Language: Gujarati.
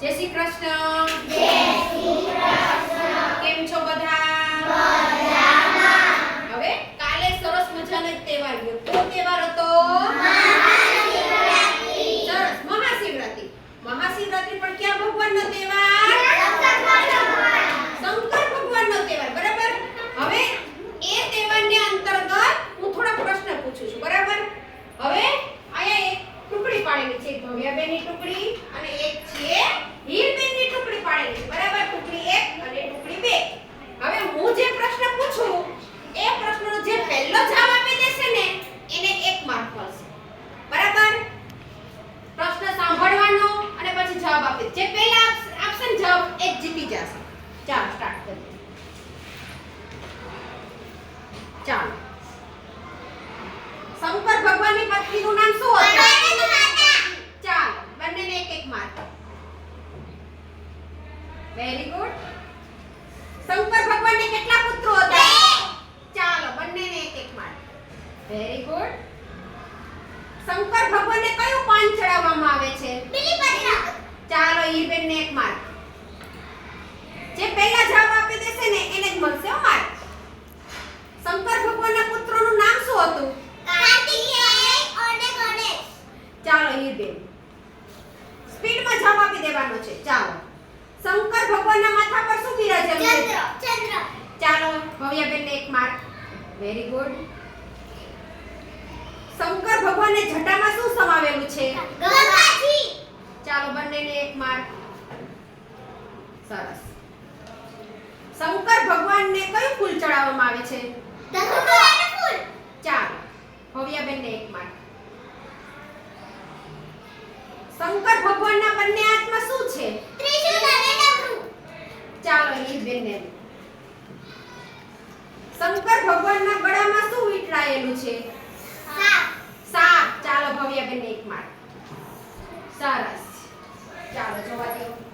જય શ્રી કૃષ્ણ. કેમ છો બધા? હવે કાલે સરસ મજાનો તહેવાર ગયો. કયો તહેવાર હતો સરસ મહાશિવરાત્રી મહાશિવરાત્રી પણ ક્યાં ભગવાનનો તહેવાર શંકર ભગવાનનો તહેવાર બરાબર હવે એ તહેવારને અંતર્ગત હું થોડા પ્રશ્ન પૂછું છું બરાબર હવે અહીંયા એક ટુકડી પાડેલી છે એક ભવ્યાબેનની ટુકડી અને એક છે હીરબેનની ટુકડી પાડેલી છે બરાબર ટુકડી એક અને ટુકડી બે હવે હું જે પ્રશ્ન પૂછું એ પ્રશ્નનો જે પહેલો જવાબ આપી દેશે ને એને એક માર્ક મળશે બરાબર પ્રશ્ન સાંભળવાનો અને પછી જવાબ આપી જે પહેલા આપશે- આપશે ને જવાબ એ જીતી જશે. ચાલો સ્ટાર્ટ કરીએ. ચાલો. શંકર ભગવાનની પત્નીનું નામ શું હતું? ચાલો બંનેને એક એક માર્ક. વેરી ગુડ શંકર ભગવાનને કેટલા પુત્રો હતા? ચાલો બંનેને એક એક માર્ક. વેરી ગુડ શંકર ભગવાનને કયું પાન ચડાવવામાં આવે છે? ચાલો હીરબેનને એક માર્ક. જે પહેલા જવાબ આપી દેશે ને એને જ મળશે હો માર્ક શંકર ભગવાનના પુત્રોનું નામ શું હતું? ચાલો હીરબેન સ્પીડમાં જવાબ આપી દેવાનો છે. ચાલો. શંકર ભગવાનના માથા પર શું બિરાજેલું છે ચાલો ભવ્યાબેનને એક માર્ક. વેરી ગુડ શંકર ભગવાનને જટામાં શું સમાવેલું છે? ચાલો બંનેને એક માર્ક. સરસ. શંકર ભગવાનને કયું ફૂલ ચડાવવામાં આવે છે? ચાલો, ભવ્યાબેનને એક માર્ક. શંકર ભગવાનના બંને હાથમાં શું છે? ચાલો હીરબેનને શંકર ભગવાનના ગળામાં શું વીંટળાયેલું છે? સાપ. ચાલો, ભવ્યાબેનને એક માર્ક. સરસ. ચાલો, જોવા દો.